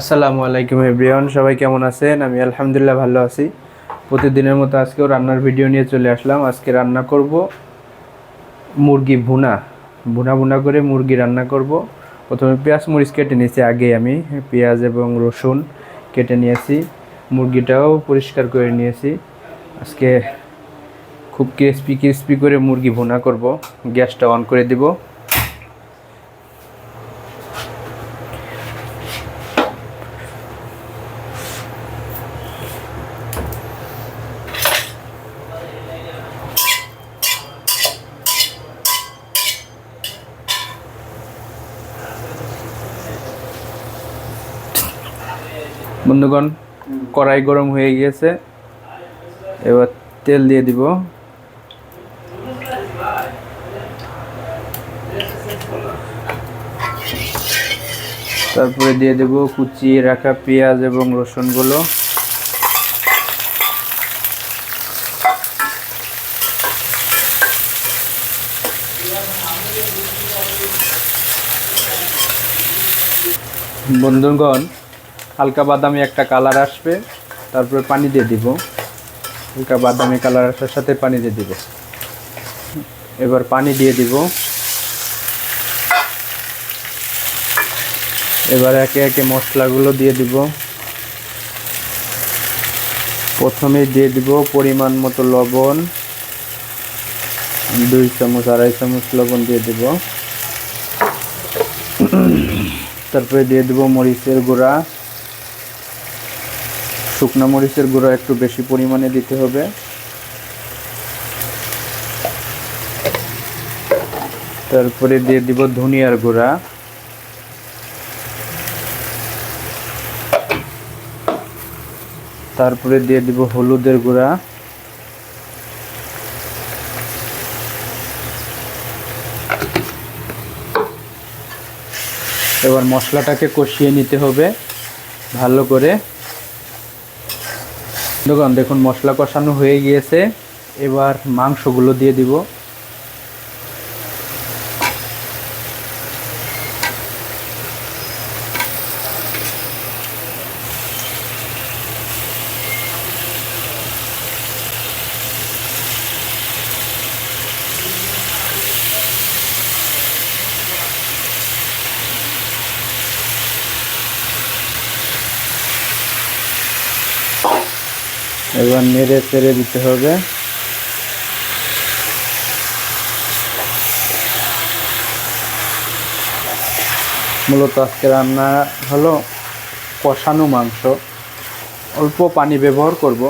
আসসালামু আলাইকুম এভরিওয়ান, সবাই কেমন আছেন? আমি আলহামদুলিল্লাহ ভালো আছি। প্রতিদিনের মতো আজকেও রান্নার ভিডিও নিয়ে চলে আসলাম। আজকে রান্না করব মুরগি ভুনা। ভুনা ভুনা করে মুরগি রান্না করব। প্রথমে পেঁয়াজ মরিচ কেটে নিয়েছি আগে আমি। পেঁয়াজ এবং রসুন কেটে নিয়েছি। মুরগিটাও পরিষ্কার করে নিয়েছি। আজকে খুব ক্রিস্পি ক্রিস্পি করে মুরগি ভুনা করব। গ্যাসটা অন করে দিব। বন্ধুগণ, কড়াই গরম হয়ে গিয়েছে। এবার তেল দিয়ে দিব। তারপরে দিয়ে দেব কুচিয়ে রাখা পেঁয়াজ এবং রসুনগুলো। বন্ধুগণ হালকা বাদামি একটা কালার আসবে, তারপরে পানি দিয়ে দিব। হালকা বাদামি কালার আসার সাথে পানি দিয়ে দিব। এবার পানি দিয়ে দিব। এবার একে একে মশলাগুলো দিয়ে দিব। প্রথমে দিয়ে দিব পরিমাণ মতো লবণ। দুই চামচ, আড়াই চামচ লবণ দিয়ে দিব। তারপরে দিয়ে দেব মরিচের গুঁড়া। শুকনো মরিচের গুঁড়ো একটু বেশি পরিমাণে দিতে হবে। তারপরে দিয়ে দিব ধনিয়ার গুঁড়া। তারপরে দিয়ে দিব হলুদের গুঁড়া। এবার মশলাটাকে কষিয়ে নিতে হবে ভালো করে। দেখুন দেখুন মশলা কষানো হয়ে গিয়েছে। এবার মাংসগুলো দিয়ে দিব। এবার নেড়ে চেড়ে দিতে হবে। মূলত আজকে রান্না হলো কষানো মাংস। অল্প পানি ব্যবহার করব,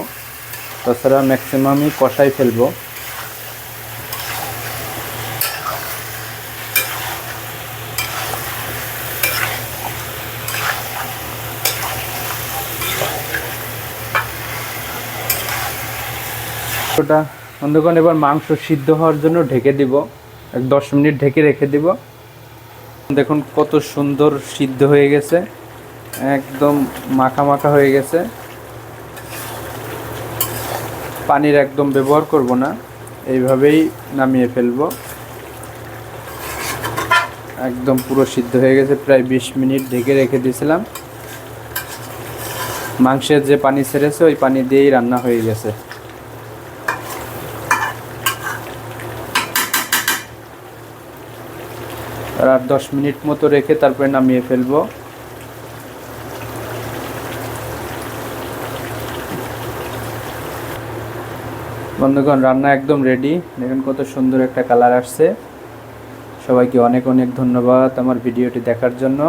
তাছাড়া ম্যাক্সিমামই কষাই ফেলব। ওটা বন্ধুগণ, এবার মাংস সিদ্ধ হওয়ার জন্য ঢেকে দিব। এক দশ মিনিট ঢেকে রেখে দিব। দেখুন কত সুন্দর সিদ্ধ হয়ে গেছে। একদম মাখা মাখা হয়ে গেছে। পানির একদম ব্যবহার করব না। এইভাবেই নামিয়ে ফেলব। একদম পুরো সিদ্ধ হয়ে গেছে। প্রায় বিশ মিনিট ঢেকে রেখে দিয়েছিলাম। মাংসের যে পানি ছেড়েছে, ওই পানি দিয়েই রান্না হয়ে গেছে। আর আর দশ মিনিট মতো রেখে তারপরে নামিয়ে ফেলব। বন্ধুগণ, রান্না একদম রেডি দেখুন কত সুন্দর একটা কালার আসছে। সবাইকে অনেক অনেক ধন্যবাদ আমার ভিডিওটি দেখার জন্য।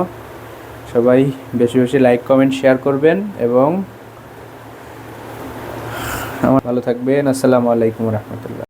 সবাই বেশি বেশি লাইক কমেন্ট শেয়ার করবেন এবং আমার ভালো থাকবেন। আসসালামু আলাইকুম রহমতুল্লাহ।